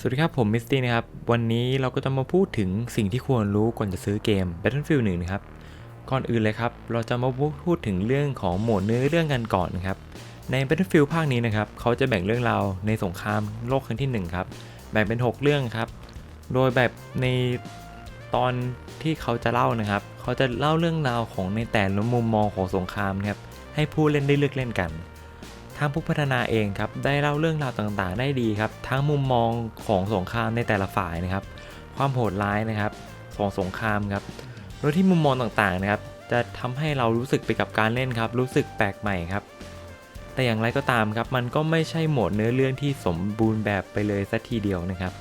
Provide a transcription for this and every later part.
สวัสดีครับ ผมมิสตี้นะครับ วันนี้เราก็จะมาพูดถึงสิ่งที่ควรรู้ก่อนจะซื้อเกม Battlefield 1นะครับ ก่อนอื่นเลยครับ เราจะมาพูดถึงเรื่องของโหมดเนื้อเรื่องกันก่อนนะครับ ใน Battlefield ภาคนี้นะครับ เขาจะแบ่งเรื่องราวในสงครามโลกครั้งที่ 1 ครับ แบ่งเป็น 6 เรื่องครับ โดยแบบในตอนที่เขาจะเล่านะครับ เขาจะเล่าเรื่องราวของในแต่ละมุมมองของสงครามครับ ให้ผู้เล่นได้เลือกเล่นกัน ทางผู้พัฒนาเองครับได้เล่าเรื่องราวต่างๆ ได้ดีครับ ทั้งมุมมองของสงครามในแต่ละฝ่ายนะครับ ความโหดร้ายนะครับของสงครามครับ โดยที่มุมมองต่างๆนะครับ จะทำให้เรารู้สึกไปกับการเล่นครับ รู้สึกแปลกใหม่ครับ แต่อย่างไรก็ตามครับ มันก็ไม่ใช่โหมดเนื้อเรื่องที่สมบูรณ์แบบไปเลยสัทีเดียวนะครับ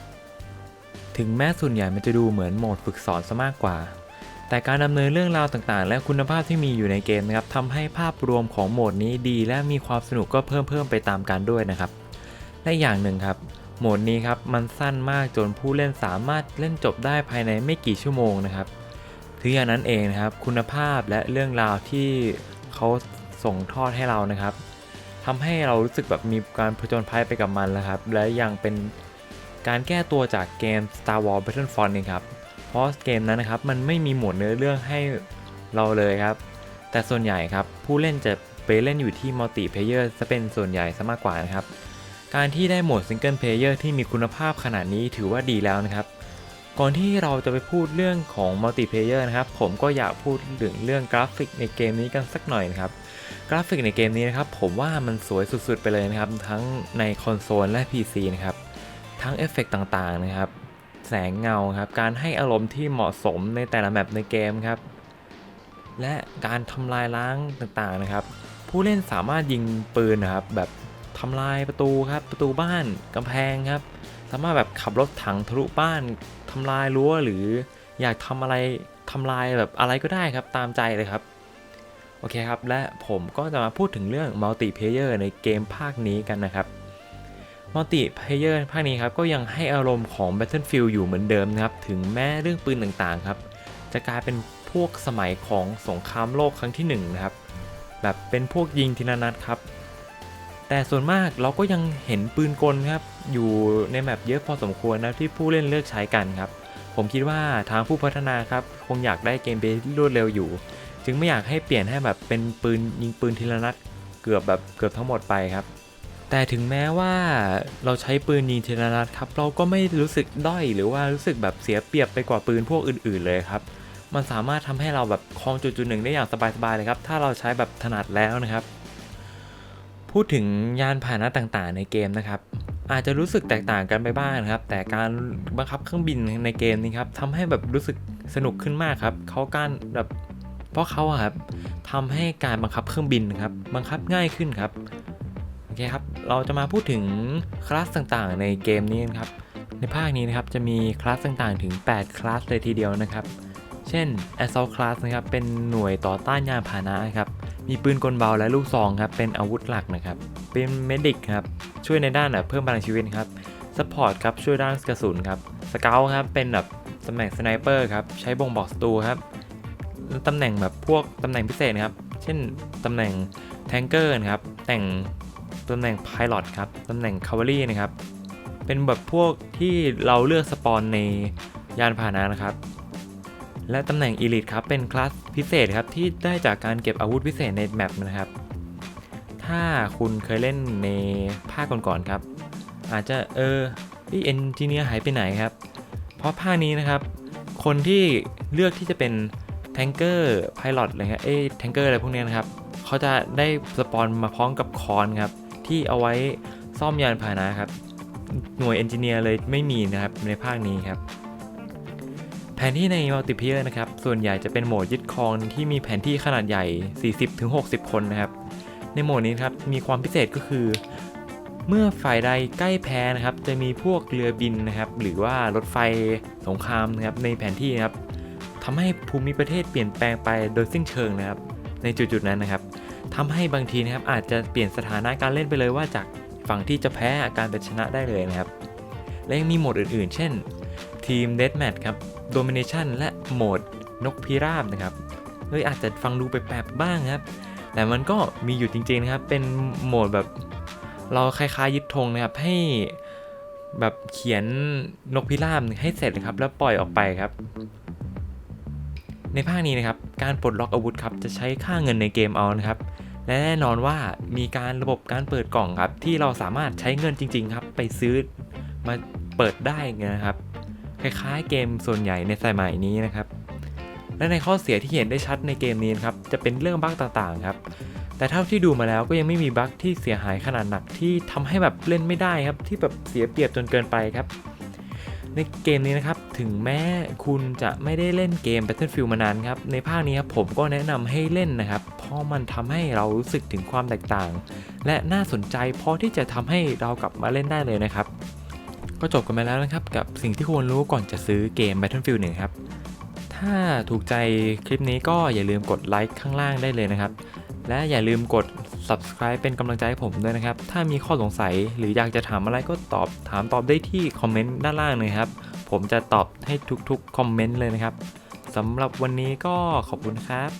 ถึงแม้ส่วนใหญ่มันจะดูเหมือนโหมดฝึกสอนซะมากกว่า แต่การดำเนินเรื่องราวต่างๆ และคุณภาพที่มีอยู่ในเกมนะครับทำให้ภาพรวมของโหมดนี้ดีและมีความสนุกก็เพิ่มเพิ่มไปตามกันด้วยนะครับและอย่างหนึ่งครับโหมดนี้ครับมันสั้นมากจนผู้เล่นสามารถเล่นจบได้ภายในไม่กี่ชั่วโมงนะครับถึงอย่างนั้นเองนะครับคุณภาพและเรื่องราวที่เขาส่งทอดให้เรานะครับทำให้เรารู้สึกแบบมีการผจญภัยไปกับมันแล้วครับ และยังเป็นการแก้ตัวจากเกม Star Wars Battlefront เองครับ เพราะเกมนั้นนะครับมันไม่มีโหมดเนื้อเรื่องให้เราเลยครับ แต่ส่วนใหญ่ครับผู้เล่นจะไปเล่นอยู่ที่มัลติเพเยอร์จะเป็นส่วนใหญ่ซะมากกว่านะครับ การที่ได้โหมดซิงเกิลเพเยอร์ที่มีคุณภาพขนาดนี้ถือว่าดีแล้วนะครับ ก่อนที่เราจะไปพูดเรื่องของมัลติเพเยอร์นะครับ ผมก็อยากพูดถึงเรื่องกราฟิกในเกมนี้กันสักหน่อยนะครับ กราฟิกในเกมนี้นะครับ ผมว่ามันสวยสุดๆไปเลยนะครับ ทั้งในคอนโซลและ PC นะครับ ทั้งเอฟเฟกต่างๆนะครับ แสงเงาครับ การให้อารมณ์ที่เหมาะสมในแต่ละแมปในเกมครับ และการทำลายล้างต่างๆนะครับ ผู้เล่นสามารถยิงปืนนะครับ แบบทำลายประตูครับ ประตูบ้านกำแพงครับ สามารถแบบขับรถถังทะลุบ้านทำลายรั้วหรืออยากทำอะไรทำลายแบบอะไรก็ได้ครับตามใจเลยครับโอเคครับ และผมก็จะมาพูดถึงเรื่องมัลติเพเยอร์ในเกมภาคนี้กันนะครับ มัลติเพเยอร์ภาคนี้ครับก็ยังให้อารมณ์ของ Battlefield อยู่เหมือนเดิมนะครับ ถึงแม้เรื่องปืนต่างๆครับ จะกลายเป็นพวกสมัยของสงครามโลกครั้งที่1นงนะครับ แบบเป็นพวกยิงทีละนัดครับ แต่ส่วนมากเราก็ยังเห็นปืนกลครับ อยู่ในแมปเยอะพอสมควรนะที่ผู้เล่นเลือกใช้กันครับ ผมคิดว่าทางผู้พัฒนาครับคงอยากได้เกมเพลย์ที่รวดเร็วอยู่ จึงไม่อยากให้เปลี่ยนให้แบบเป็นปืนยิงปืนทีละนัดเกือบแบบเกือบทั้งหมดไปครับ แต่ถึงแม้ว่าเราใช้ปืนยิงทีละนัดครับ เราก็ไม่รู้สึกด้อยหรือว่ารู้สึกแบบเสียเปรียบไปกว่าปืนพวกอื่น ๆ เลยครับ มันสามารถทำให้เราแบบครองจุดจุดหนึ่งได้อย่างสบายๆเลยครับ ถ้าเราใช้แบบถนัดแล้วนะครับ พูดถึงยานพาหนะต่างๆ ในเกมนะครับ อาจจะรู้สึกแตกต่างกันไปบ้างนะครับ แต่การบังคับเครื่องบินในเกมนี้ครับทำให้แบบรู้สึกสนุกขึ้นมากครับเขาการแบบเพราะเขาครับทำให้การบังคับเครื่องบินครับบังคับง่ายขึ้นครับ เคครับ เราจะมาพูดถึงคลาสต่างๆ ในเกมนี้นะครับ ในภาคนี้นะครับจะมีคลาสต่างๆ ถึง 8 คลาสเลยทีเดียวนะครับ เช่น Assault Class นะครับ เป็นหน่วยต่อต้านยานพาหนะครับมีปืนกลเบาและลูกซองครับ เป็นอาวุธหลักนะครับ เป็น Medic ครับ ช่วยในด้านแบบเพิ่มพลังชีวิตครับ Support ครับ ช่วยด้านกระสุนครับ Scout ครับ เป็นแบบตำแหน่งสไนเปอร์ครับ ใช้บ่งบอกศัตรูครับ ตำแหน่งแบบพวกตำแหน่งพิเศษนะครับ เช่นตำแหน่ง Tanker นะครับ แต่ง ตำแหน่ง Pilot ครับตำแหน่ง Cavalry นะครับ เป็นแบบพวกที่เราเลือกสปอนในยานพาหนะนะครับ และตำแหน่ง Elite ครับ เป็นคลาสพิเศษครับที่ได้จากการเก็บอาวุธพิเศษในแมปนะครับ ถ้าคุณเคยเล่นในภาคก่อนๆครับ อาจจะเออพี่เอนจิเนียร์หายไปไหนครับ เพราะภาคนี้นะครับ คนที่เลือกที่จะเป็นแทงเกอร์พายロอะไรเงี้ยเอ้แทงเกอร์อะไรพวกเนี้ยนะครับ เขาจะได้สปอนมาพร้อมกับคอนครับ ที่เอาไว้ซ่อมยานพาหนะครับ หน่วยเอนจิเนียร์เลยไม่มีนะครับในภาคนี้ครับแผนที่ในมัลติเพเยอร์นะครับ ส่วนใหญ่จะเป็นโหมดยึดครองที่มีแผนที่ขนาดใหญ่ 40-60 คนนะครับ ในโหมดนี้ครับ มีความพิเศษก็คือ เมื่อฝ่ายใดใกล้แพ้นะครับ จะมีพวกเรือบินนะครับ หรือว่ารถไฟสงครามนะครับในแผนที่นะครับทำให้ภูมิประเทศเปลี่ยนแปลงไปโดยสิ้นเชิงนะครับ ในจุดๆนั้นนะครับ ทำให้บางทีนะครับอาจจะเปลี่ยนสถานะการเล่นไปเลยว่าจากฝั่งที่จะแพ้การเป็นชนะได้เลยนะครับ และยังมีโหมดอื่นๆ เช่น ทีมเด a แมทครับโดมิเนชันและโหมดนกพิราบนะครับเฮ้ยอาจจะฟังดูแปลกๆบ้างครับ แต่มันก็มีอยู่จริงๆนะครับ เป็นโหมดแบบเราคล้ายๆยึดธงนะครับให้แบบเขียนนกพิราบให้เสร็จนะครับ แล้วปล่อยออกไปครับ ในภาคนี้นะครับ การปลดล็อกอาวุธครับจะใช้ค่าเงินในเกมเอานะครับ และแน่นอนว่ามีการระบบการเปิดกล่องครับ ที่เราสามารถใช้เงินจริง ๆ ครับ ไปซื้อมาเปิดได้นะครับ คล้ายๆ เกมส่วนใหญ่ในสมัยนี้นะครับ และในข้อเสียที่เห็นได้ชัดในเกมนี้นครับจะเป็นเรื่องบั๊กต่างๆครับ แต่เท่าที่ดูมาแล้วก็ยังไม่มีบั๊กที่เสียหายขนาดหนักที่ทำให้แบบเล่นไม่ได้ครับ ที่แบบเสียเปรียบจนเกินไปครับ ในเกมนี้นะครับถึงแม้คุณจะไม่ได้เล่นเกม Battlefield มานานครับในภาคนี้ครับผมก็แนะนำให้เล่นนะครับ เพราะมันทำให้เรารู้สึกถึงความแตกต่าง และน่าสนใจพอที่จะทำให้เรากลับมาเล่นได้เลยนะครับ ก็จบกันไปแล้วนะครับกับสิ่งที่ควรรู้ก่อนจะซื้อเกม Battlefield 1 ครับ ถ้าถูกใจคลิปนี้ก็อย่าลืมกดไลค์ข้างล่างได้เลยนะครับ และอย่าลืมกด subscribe เป็นกำลังใจให้ผมด้วยนะครับ ถ้ามีข้อสงสัยหรืออยากจะถามอะไรก็ตอบถามตอบได้ที่คอมเมนต์ด้านล่างเลยครับ ผมจะตอบให้ทุกๆคอมเมนต์เลยนะครับสำหรับวันนี้ก็ขอบคุณครับ